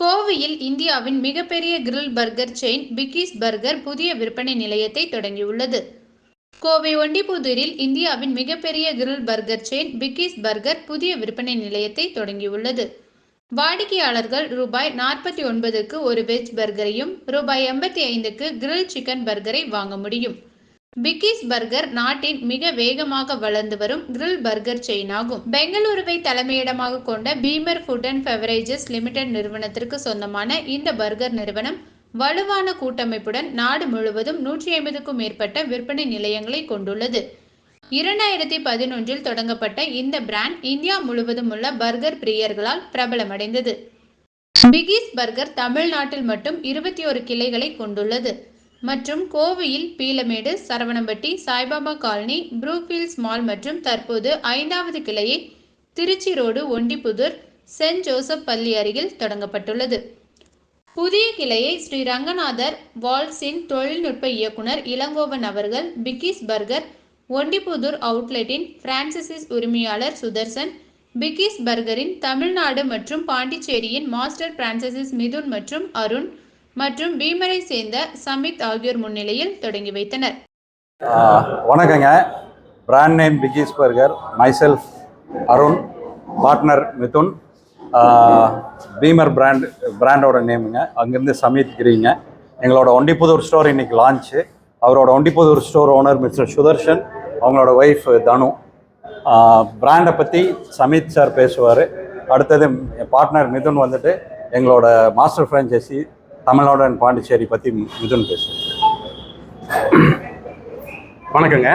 கோவையில் இந்தியாவின் மிகப்பெரிய grill burger chain Biggies burger புதிய விற்பனை நிலையத்தை தொடங்கியுள்ளது. கோவை ஒண்டிபுதூரில் இந்தியாவின் மிகப்பெரிய grill burger chain Biggies burger புதிய விற்பனை நிலையத்தை தொடங்கியுள்ளது. வாடிக்கையாளர்கள் ரூபாய் நாற்பத்தி ஒன்பதுக்கு ஒரு வெஜ் பர்கரையும் ரூபாய் எண்பத்தி ஐந்துக்கு கிரில் சிக்கன் பர்கரை வாங்க முடியும். பிக்கிஸ் பர்கர் நாட்டின் மிக வேகமாக வளர்ந்து வரும் கிரில் பர்கர் செயின் ஆகும். பெங்களூருவை தலைமையிடமாக கொண்ட Beemer food and beverages limited நிறுவனத்திற்கு சொந்தமான இந்த பர்கர் நிறுவனம் வலுவான கூட்டமைப்புடன் நாடு முழுவதும் நூற்றி ஐம்பதுக்கும் மேற்பட்ட விற்பனை நிலையங்களை கொண்டுள்ளது. இரண்டாயிரத்தி பதினொன்றில் தொடங்கப்பட்ட இந்த பிராண்ட் இந்தியா முழுவதும் உள்ள பர்கர் பிரியர்களால் பிரபலமடைந்தது. பிகிஸ் பர்கர் தமிழ்நாட்டில் மட்டும் இருபத்தி ஒரு கிளைகளை கொண்டுள்ளது. மற்றும் கோவையில் Peelamedu Saravanampatti Saibaba colony Brookefields mall மற்றும் தற்போது ஐந்தாவது கிளையை Trichy road Ondipudur saint Joseph பள்ளி அருகில் தொடங்கப்பட்டுள்ளது. புதிய கிளையை ஸ்ரீ ரங்கநாதர் வால்ஸின் தொழில்நுட்ப இயக்குனர் இளங்கோவன் அவர்கள் பிக்கிஸ் பர்கர் ஒண்டிப்புதூர் அவுட்லெட்டின் பிரான்சிசிஸ் உரிமையாளர் சுதர்சன் பிக்கிஸ் பர்கரின் தமிழ்நாடு மற்றும் பாண்டிச்சேரியின் மாஸ்டர் பிரான்சிசிஸ் மிதுன் மற்றும் அருண் மற்றும் பீமரை சேர்ந்த சமித் ஆகியோர் முன்னிலையில் தொடங்கி வைத்தனர். வணக்கங்க. Brand name Biggies burger myself Arun partner Mithun Beemer brand பிராண்டோட நேமுங்க அங்கேருந்து சமித் கிரிங்க. எங்களோட ஒண்டிப்புதூர் ஸ்டோர் இன்றைக்கி லான்ச்சு அவரோட Ondipudur store owner mister Sudarshan அவங்களோட ஒய்ஃப் தனு பிராண்டை பற்றி சமித் சார் பேசுவார். அடுத்தது பார்ட்னர் மிதுன் வந்துட்டு எங்களோட master franchisee Tamil Nadu and Pondicherry பற்றி மிதுன் பேசுகிறேன் வணக்கங்க.